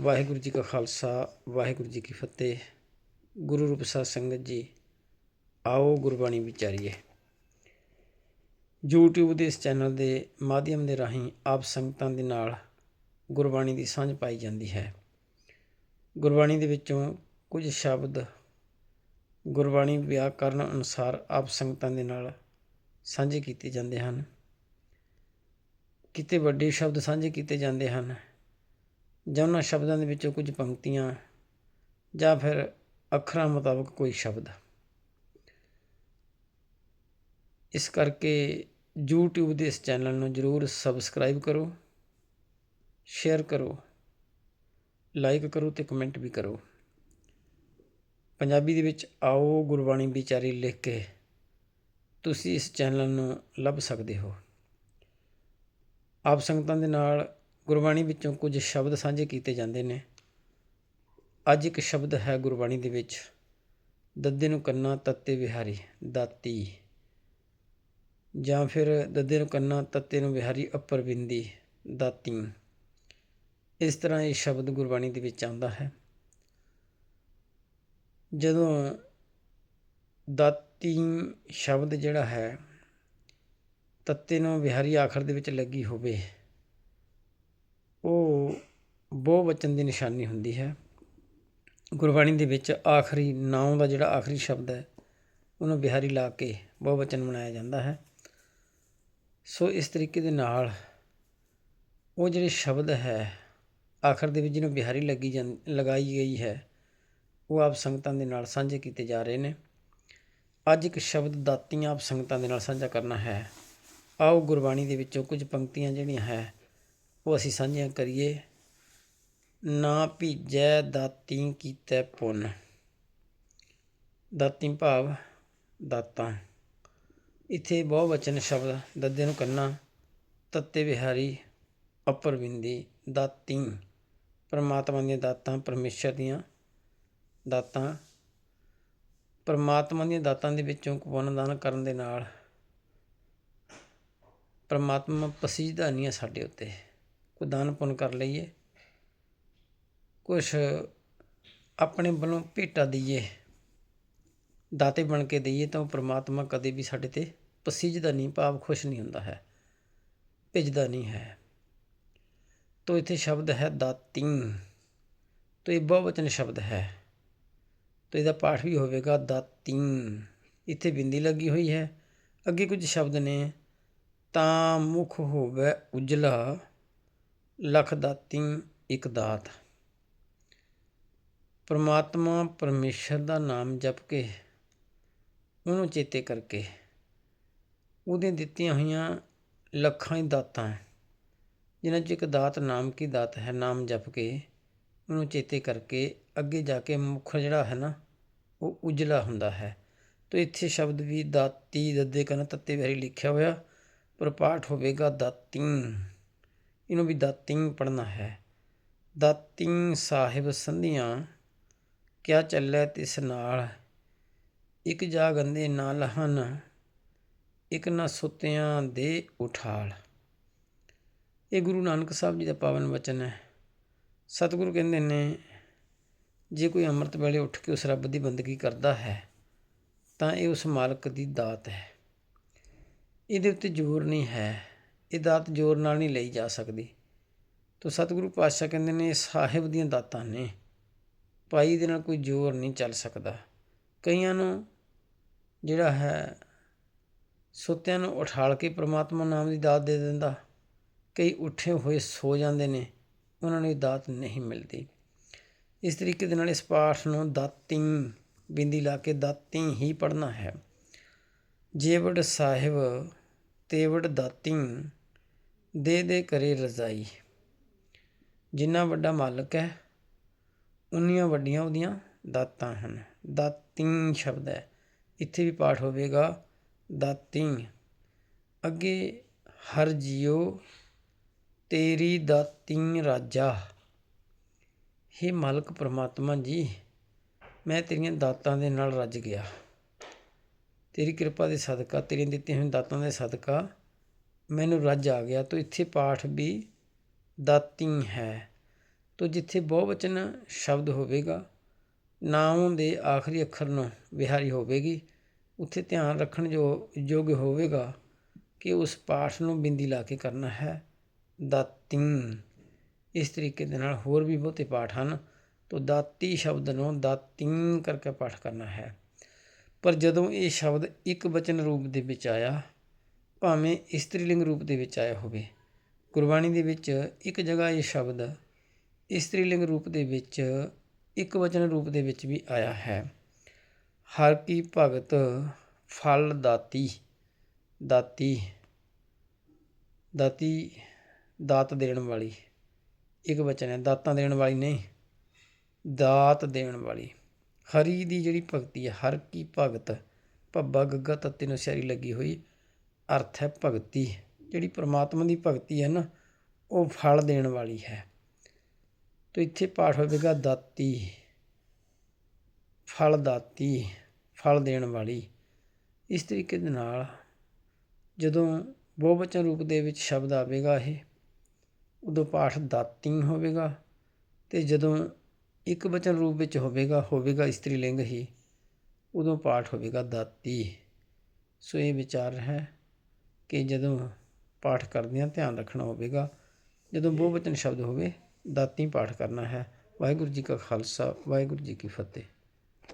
ਵਾਹਿਗੁਰੂ ਜੀ ਕਾ ਖਾਲਸਾ, ਵਾਹਿਗੁਰੂ ਜੀ ਕੀ ਫਤਿਹ। ਗੁਰੂ ਰੂਪ ਸਾਧ ਸੰਗਤ ਜੀ, ਆਓ ਗੁਰਬਾਣੀ ਵਿਚਾਰੀਏ। YouTube ਦੇ ਇਸ ਚੈਨਲ ਦੇ ਮਾਧਿਅਮ ਦੇ ਰਾਹੀਂ ਆਪ ਸੰਗਤਾਂ ਦੇ ਨਾਲ ਗੁਰਬਾਣੀ ਦੀ ਸਾਂਝ ਪਾਈ ਜਾਂਦੀ ਹੈ। ਗੁਰਬਾਣੀ ਦੇ ਵਿੱਚੋਂ ਕੁਝ ਸ਼ਬਦ ਗੁਰਬਾਣੀ ਵਿਆਕਰਨ ਅਨੁਸਾਰ ਆਪ ਸੰਗਤਾਂ ਦੇ ਨਾਲ ਸਾਂਝੇ ਕੀਤੇ ਜਾਂਦੇ ਹਨ। ਕਿਤੇ ਵੱਡੇ ਸ਼ਬਦ ਸਾਂਝੇ ਕੀਤੇ ਜਾਂਦੇ ਹਨ ਜਾਂ ਉਹਨਾਂ ਸ਼ਬਦਾਂ ਦੇ ਵਿੱਚੋਂ ਕੁਝ ਪੰਕਤੀਆਂ ਜਾਂ ਫਿਰ ਅੱਖਰਾਂ ਮੁਤਾਬਕ ਕੋਈ ਸ਼ਬਦ। ਇਸ ਕਰਕੇ YouTube ਦੇ ਇਸ ਚੈਨਲ ਨੂੰ ਜਰੂਰ ਸਬਸਕ੍ਰਾਈਬ ਕਰੋ ਸ਼ੇਅਰ ਕਰੋ ਲਾਈਕ ਕਰੋ ਤੇ ਕਮੈਂਟ ਵੀ ਕਰੋ। ਪੰਜਾਬੀ ਦੇ ਵਿੱਚ ਆਓ ਗੁਰਬਾਣੀ ਵਿਚਾਰੀ ਲਿਖ ਕੇ ਤੁਸੀਂ ਇਸ ਚੈਨਲ ਨੂੰ ਲੱਭ ਸਕਦੇ ਹੋ। ਆਪ ਸੰਗਤਾਂ ਦੇ ਨਾਲ ਗੁਰਬਾਣੀ ਵਿੱਚੋਂ ਕੁਝ ਸ਼ਬਦ ਸਾਂਝੇ ਕੀਤੇ ਜਾਂਦੇ ਨੇ। ਅੱਜ ਇੱਕ ਸ਼ਬਦ ਹੈ ਗੁਰਬਾਣੀ ਦੇ ਵਿੱਚ, ਦੱਦੇ ਨੂੰ ਕੰਨਾ ਤੱਤੇ ਵਿਹਾਰੀ, ਦਾਤੀ। ਜਾਂ ਫਿਰ ਦੱਦੇ ਨੂੰ ਕੰਨਾ ਤੱਤੇ ਨੂੰ ਵਿਹਾਰੀ, ਅਪਰ ਬਿੰਦੀ, ਦਾਤੀ। ਇਸ ਤਰ੍ਹਾਂ ਇਹ ਸ਼ਬਦ ਗੁਰਬਾਣੀ ਦੇ ਵਿੱਚ ਆਉਂਦਾ ਹੈ। ਜਦੋਂ ਦਾਤੀ ਸ਼ਬਦ ਜਿਹੜਾ ਹੈ, ਤੱਤੇ ਨੂੰ ਵਿਹਾਰੀ ਆਖਰ ਦੇ ਵਿੱਚ ਲੱਗੀ ਹੋਵੇ ਬਹੁ ਵਚਨ ਦੀ ਨਿਸ਼ਾਨੀ ਹੁੰਦੀ ਹੈ। ਗੁਰਬਾਣੀ ਦੇ ਵਿੱਚ ਆਖਰੀ ਨਾਮ ਦਾ ਜਿਹੜਾ ਆਖਰੀ ਸ਼ਬਦ ਹੈ, ਉਹਨੂੰ ਬਿਹਾਰੀ ਲਾ ਕੇ ਬਹੁ ਵਚਨ ਬਣਾਇਆ ਜਾਂਦਾ ਹੈ। ਸੋ ਇਸ ਤਰੀਕੇ ਦੇ ਨਾਲ ਉਹ ਜਿਹੜੇ ਸ਼ਬਦ ਹੈ, ਆਖਰ ਦੇ ਵਿੱਚ ਜਿਹਨੂੰ ਬਿਹਾਰੀ ਲੱਗੀ ਜਾਂ ਲਗਾਈ ਗਈ ਹੈ, ਉਹ ਆਪ ਸੰਗਤਾਂ ਦੇ ਨਾਲ ਸਾਂਝੇ ਕੀਤੇ ਜਾ ਰਹੇ ਨੇ। ਅੱਜ ਇੱਕ ਸ਼ਬਦ ਦਾਤੀਆਂ ਆਪ ਸੰਗਤਾਂ ਦੇ ਨਾਲ ਸਾਂਝਾ ਕਰਨਾ ਹੈ। ਆਓ ਗੁਰਬਾਣੀ ਦੇ ਵਿੱਚੋਂ ਕੁਝ ਪੰਕਤੀਆਂ ਜਿਹੜੀਆਂ ਹੈ, ਉਹ ਅਸੀਂ ਸਾਂਝੀਆਂ ਕਰੀਏ। ਨਾ ਭੀਜੈ ਦਾਤੀ ਕੀਤੇ ਪੁੰਨ। ਦਾਤੀ ਭਾਵ ਦਾਤਾ। ਇੱਥੇ ਬਹੁ ਵਚਨ ਸ਼ਬਦ ਦੱਦੇ ਨੂੰ ਕੰਨਾ। ਤੱਤੇ ਵਿਹਾਰੀ ਅਪਰ ਬਿੰਦੀ ਦਾਤੀ। ਪਰਮਾਤਮਾ ਦੀਆਂ ਦਾਤਾਂ ਪਰਮੇਸ਼ਰ ਦੀਆਂ ਦਾਤਾਂ। ਪਰਮਾਤਮਾ ਦੀਆਂ ਦਾਤਾਂ ਦੇ ਵਿੱਚੋਂ ਪੁੰਨ ਦਾਨ ਕਰਨ ਦੇ ਨਾਲ ਪਰਮਾਤਮਾ ਪਸੀਦਾ ਨਹੀਂ ਹੈ ਸਾਡੇ ਉੱਤੇ। ਕੋਈ ਦਾਨ ਪੁੰਨ ਕਰ ਲਈਏ। ਕੁਛ ਆਪਣੇ ਵੱਲੋਂ ਭੇਟਾ ਦੇਈਏ, ਦਾਤੇ ਬਣ ਕੇ ਦੇਈਏ ਤਾਂ ਉਹ ਪਰਮਾਤਮਾ ਕਦੇ ਵੀ ਸਾਡੇ ਤੇ ਪਸੀਜਦਾ ਨਹੀਂ, ਭਾਵ ਖੁਸ਼ ਨਹੀਂ ਹੁੰਦਾ ਹੈ, ਭਿੱਜਦਾ ਨਹੀਂ ਹੈ। ਤੋ ਇੱਥੇ ਸ਼ਬਦ ਹੈ ਦਾਤੀ, ਤੋ ਇਹ ਬਹੁਵਚਨ ਸ਼ਬਦ ਹੈ। ਤੋ ਇਹਦਾ ਪਾਠ ਵੀ ਹੋਵੇਗਾ ਦਾਤੀ। ਇੱਥੇ ਬਿੰਦੀ ਲੱਗੀ ਹੋਈ ਹੈ, ਅੱਗੇ ਕੁਝ ਸ਼ਬਦ ਨੇ, ਤਾਂ ਮੁਖ ਹੋਵੇ ਉਜਲਾ, ਲਖ ਦਾਤੀ ਇੱਕ ਦਾਤ। ਪਰਮਾਤਮਾ ਪਰਮੇਸ਼ਰ ਦਾ ਨਾਮ ਜਪ ਕੇ ਉਹਨੂੰ ਚੇਤੇ ਕਰਕੇ ਉਹਦੀਆਂ ਦਿੱਤੀਆਂ ਹੋਈਆਂ ਲੱਖਾਂ ਹੀ ਦਾਤਾਂ ਜਿਨ੍ਹਾਂ 'ਚ ਇੱਕ ਦਾਤ ਨਾਮ ਕੀ ਦਾਤ ਹੈ? ਨਾਮ ਜਪ ਕੇ ਉਹਨੂੰ ਚੇਤੇ ਕਰਕੇ ਅੱਗੇ ਜਾ ਕੇ ਮੁੱਖ ਜਿਹੜਾ ਹੈ ਨਾ, ਉਹ ਉਜਲਾ ਹੁੰਦਾ ਹੈ। ਤੋ ਇੱਥੇ ਸ਼ਬਦ ਵੀ ਦਾਤੀ ਦੱਦੇ ਕਨ ਤੱਤੇ ਵੈਰੀ ਲਿਖਿਆ ਹੋਇਆ, ਪਰ ਪਾਠ ਹੋਵੇਗਾ ਦਾਤੀ। ਇਹਨੂੰ ਵੀ ਦਾਤਿੰਗ ਪੜਨਾ ਹੈ। ਦਾਤੀ ਸਾਹਿਬ ਸੰਧੀਆਂ ਕਿਆ ਚੱਲੇ ਤਿਸ ਨਾਲ? ਇੱਕ ਜਾ ਗੰਦੇ ਨਾ ਲਹਨ ਇੱਕ ਨਾ ਸੁੱਤਿਆਂ ਦੇ ਉਠਾਲ। ਇਹ ਗੁਰੂ ਨਾਨਕ ਸਾਹਿਬ ਜੀ ਦਾ ਪਾਵਨ ਵਚਨ ਹੈ। ਸਤਿਗੁਰੂ ਕਹਿੰਦੇ ਨੇ, ਜੇ ਕੋਈ ਅੰਮ੍ਰਿਤ ਵੇਲੇ ਉੱਠ ਕੇ ਉਸ ਰੱਬ ਦੀ ਬੰਦਗੀ ਕਰਦਾ ਹੈ, ਤਾਂ ਇਹ ਉਸ ਮਾਲਕ ਦੀ ਦਾਤ ਹੈ। ਇਹਦੇ ਉੱਤੇ ਜ਼ੋਰ ਨਹੀਂ ਹੈ। ਇਹ ਦਾਤ ਜ਼ੋਰ ਨਾਲ ਨਹੀਂ ਲਈ ਜਾ ਸਕਦੀ। ਤੋ ਸਤਿਗੁਰੂ ਪਾਤਸ਼ਾਹ ਕਹਿੰਦੇ ਨੇ ਸਾਹਿਬ ਦੀਆਂ ਦਾਤਾਂ ਨੇ। ਪਾਈ ਦੇ ਨਾਲ ਕੋਈ ਜ਼ੋਰ ਨਹੀਂ ਚੱਲ ਸਕਦਾ। ਕਈਆਂ ਨੂੰ ਜਿਹੜਾ ਹੈ, ਸੁੱਤਿਆਂ ਨੂੰ ਉਠਾਲ ਕੇ ਪ੍ਰਮਾਤਮਾ ਨਾਮ ਦੀ ਦਾਤ ਦੇ ਦਿੰਦਾ। ਕਈ ਉੱਠੇ ਹੋਏ ਸੋ ਜਾਂਦੇ ਨੇ, ਉਹਨਾਂ ਨੂੰ ਦਾਤ ਨਹੀਂ ਮਿਲਦੀ। ਇਸ ਤਰੀਕੇ ਦੇ ਨਾਲ ਇਸ ਪਾਠ ਨੂੰ ਦਾਤੀ, ਬਿੰਦੀ ਲਾ ਕੇ ਦਾਤੀ ਹੀ ਪੜਨਾ ਹੈ। ਜੇਵੜ ਸਾਹਿਬ, ਤੇਵੜ ਦਾਤੀ, ਦੇ ਦੇ ਕਰੇ ਰਜ਼ਾਈ। ਜਿੰਨਾ ਵੱਡਾ ਮਾਲਕ ਹੈ ਉਨੀਆਂ ਵੱਡੀਆਂ ਉਹਦੀਆਂ ਦਾਤਾਂ ਹਨ। ਦਾਤੀ ਸ਼ਬਦ ਹੈ। ਇੱਥੇ ਵੀ ਪਾਠ ਹੋਵੇਗਾ। ਦਾਤੀ। ਅੱਗੇ, ਹਰ ਜੀਉ ਤੇਰੀ ਦਾਤੀ ਰਾਜਾ। हे ਮਾਲਕ ਪ੍ਰਮਾਤਮਾ ਜੀ, ਮੈਂ ਤੇਰੀਆਂ ਦਾਤਾਂ ਦੇ ਨਾਲ ਰੱਜ ਗਿਆ। ਤੇਰੀ ਕਿਰਪਾ ਦੇ ਸਦਕਾ, ਤੇਰੀਆਂ ਦਿੱਤੀਆਂ ਹੋਈਆਂ ਦਾਤਾਂ ਦੇ ਸਦਕਾ ਮੈਨੂੰ ਰੱਜ ਆ ਗਿਆ। ਤੋ ਇੱਥੇ ਪਾਠ ਵੀ ਦਾਤੀ ਹੈ। ਤੋ ਜਿੱਥੇ ਬਹੁਵਚਨ ਸ਼ਬਦ ਹੋਵੇਗਾ ਨਾਮ ਦੇ ਆਖਰੀ ਅੱਖਰ ਨੂੰ ਵਿਹਾਰੀ ਹੋਵੇਗੀ, ਉੱਥੇ ਧਿਆਨ ਰੱਖਣ ਜੋ ਯੋਗ ਹੋਵੇਗਾ ਕਿ ਉਸ ਪਾਠ ਨੂੰ ਬਿੰਦੀ ਲਾ ਕੇ ਕਰਨਾ ਹੈ। ਦਾਤਿੰ। ਇਸ ਤਰੀਕੇ ਦੇ ਨਾਲ ਹੋਰ ਵੀ ਬਹੁਤੇ ਪਾਠ ਹਨ। ਤੋ ਦਾਤੀ ਸ਼ਬਦ ਨੂੰ ਦਾਤਿੰ ਕਰਕੇ ਪਾਠ ਕਰਨਾ ਹੈ। ਪਰ ਜਦੋਂ ਇਹ ਸ਼ਬਦ ਇੱਕ ਵਚਨ ਰੂਪ ਦੇ ਵਿੱਚ ਆਇਆ, ਭਾਵੇਂ ਇਸਤਰੀਲਿੰਗ ਰੂਪ ਦੇ ਵਿੱਚ ਆਇਆ ਹੋਵੇ, ਗੁਰਬਾਣੀ ਦੇ ਵਿੱਚ ਇੱਕ ਜਗ੍ਹਾ ਇਹ ਸ਼ਬਦ ਇਸਤਰੀਲਿੰਗ ਰੂਪ ਦੇ ਵਿੱਚ, ਇੱਕ ਵਚਨ ਰੂਪ ਦੇ ਵਿੱਚ ਵੀ ਆਇਆ ਹੈ। ਹਰ ਕੀ ਭਗਤ ਫਲ ਦਾਤੀ ਦਾਤੀ ਦਾਤੀ, ਦਾਤ ਦੇਣ ਵਾਲੀ। ਇੱਕ ਵਚਨ ਹੈ, ਦਾਤਾਂ ਦੇਣ ਵਾਲੀ ਨਹੀਂ, ਦਾਤ ਦੇਣ ਵਾਲੀ। ਹਰੀ ਦੀ ਜਿਹੜੀ ਭਗਤੀ ਹੈ, ਹਰ ਕੀ ਭਗਤ ਭੱਬਾ ਗੱਗਾ ਤੱਤੇ ਨੂੰ ਸਿਆਰੀ ਲੱਗੀ ਹੋਈ, ਅਰਥ ਹੈ ਭਗਤੀ। ਜਿਹੜੀ ਪ੍ਰਮਾਤਮਾ ਦੀ ਭਗਤੀ ਹੈ ਨਾ, ਉਹ ਫਲ ਦੇਣ ਵਾਲੀ ਹੈ। ਤੋ ਇੱਥੇ ਪਾਠ ਹੋਵੇਗਾ ਦਾਤੀ, ਫਲ ਦਾਤੀ, ਫਲ ਦੇਣ ਵਾਲੀ। ਇਸ ਤਰੀਕੇ ਦੇ ਨਾਲ ਜਦੋਂ ਬਹੁਵਚਨ ਰੂਪ ਦੇ ਵਿੱਚ ਸ਼ਬਦ ਆਵੇਗਾ ਇਹ, ਉਦੋਂ ਪਾਠ ਦਾਤੀ ਹੋਵੇਗਾ ਤੇ ਜਦੋਂ ਇੱਕ ਵਚਨ ਰੂਪ ਵਿੱਚ ਹੋਵੇਗਾ ਹੋਵੇਗਾ ਇਸਤਰੀ ਲਿੰਗ ਹੀ, ਉਦੋਂ ਪਾਠ ਹੋਵੇਗਾ ਦਾਤੀ। ਸੋ ਇਹ ਵਿਚਾਰ ਹੈ ਕਿ ਜਦੋਂ ਪਾਠ ਕਰਦਿਆਂ ਧਿਆਨ ਰੱਖਣਾ ਹੋਵੇਗਾ। ਜਦੋਂ ਬਹੁਵਚਨ ਸ਼ਬਦ ਹੋਵੇ ਦਾਤੀ ਪਾਠ ਕਰਨਾ ਹੈ। ਵਾਹਿਗੁਰੂ ਜੀ ਕਾ ਖਾਲਸਾ ਵਾਹਿਗੁਰੂ ਜੀ ਕੀ ਫਤਿਹ।